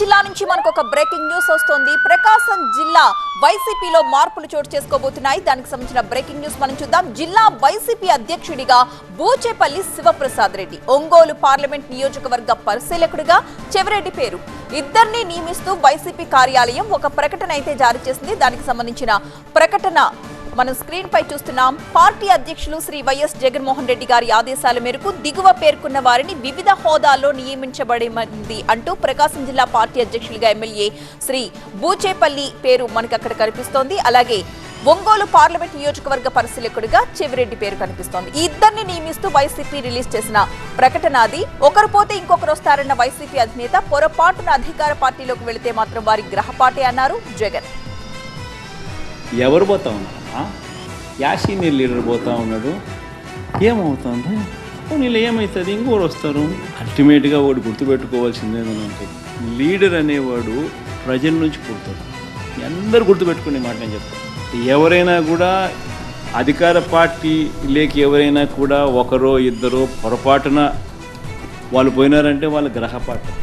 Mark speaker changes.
Speaker 1: జిల్లా నుంచి మనకు ఒక బ్రేకింగ్ న్యూస్ వస్తోంది. ప్రకాశం జిల్లా వైసీపీలో మార్పులు చోటు చేసుకోబోతున్నాయి. దానికి సంబంధించిన బ్రేకింగ్ న్యూస్ మనం చూద్దాం. జిల్లా వైసీపీ అధ్యక్షుడిగా బూచేపల్లి శివప్రసాద్ రెడ్డి ఒంగోలు పార్లమెంట్ నియోజకవర్గ పరిశీలకుడిగా చెవిరెడ్డి పేరు. ఇద్దరిని నియమిస్తూ వైసీపీ కార్యాలయం ఒక ప్రకటన అయితే జారీ చేసింది. దానికి సంబంధించిన ప్రకటన మనం స్క్రీన్ పై చూస్తున్నాం పార్టీ అధ్యక్షులు శ్రీ వైఎస్ జగన్మోహన్ రెడ్డి గారి ఆదేశాల మేరకు దిగువ పేర్కొన్న వారిని వివిధ హోదాల్లో నియమించబడింది అంటూ ప్రకాశం జిల్లా పార్టీ అధ్యక్షులుగా ఎమ్మెల్యే శ్రీ బూచేపల్లి పేరు మనకు అక్కడ కనిపిస్తోంది. అలాగే ఒంగోలు పార్లమెంట్ నియోజకవర్గ పరిశీలకుడిగా చెవిరెడ్డి పేరు కనిపిస్తోంది. ఇద్దరిని నియమిస్తూ వైసీపీ రిలీజ్ చేసిన ప్రకటన అది ఒకరు పోతే ఇంకొకరు వస్తారన్న వైసీపీ అధినేత పొరపాటున అధికార పార్టీలోకి వెళితే మాత్రం వారి గ్రహపాటే అన్నారు జగన్.
Speaker 2: ఎవరు పోతా యా సీనియర్ లీడర్ పోతా ఉన్నాడు. ఏమవుతుంది? నీళ్ళు ఏమవుతుంది ఇంకోరు వస్తారు. అల్టిమేట్గా వాడు గుర్తుపెట్టుకోవాల్సింది ఏంటంటే లీడర్ అనేవాడు ప్రజల నుంచి పుడతాడు. అందరు గుర్తుపెట్టుకునే మాట నేను చెప్తాను ఎవరైనా కూడా అధికార పార్టీ లేక ఎవరైనా కూడా ఒకరో ఇద్దరో పొరపాటున వాళ్ళు పోయినారంటే వాళ్ళ గ్రహపాఠం.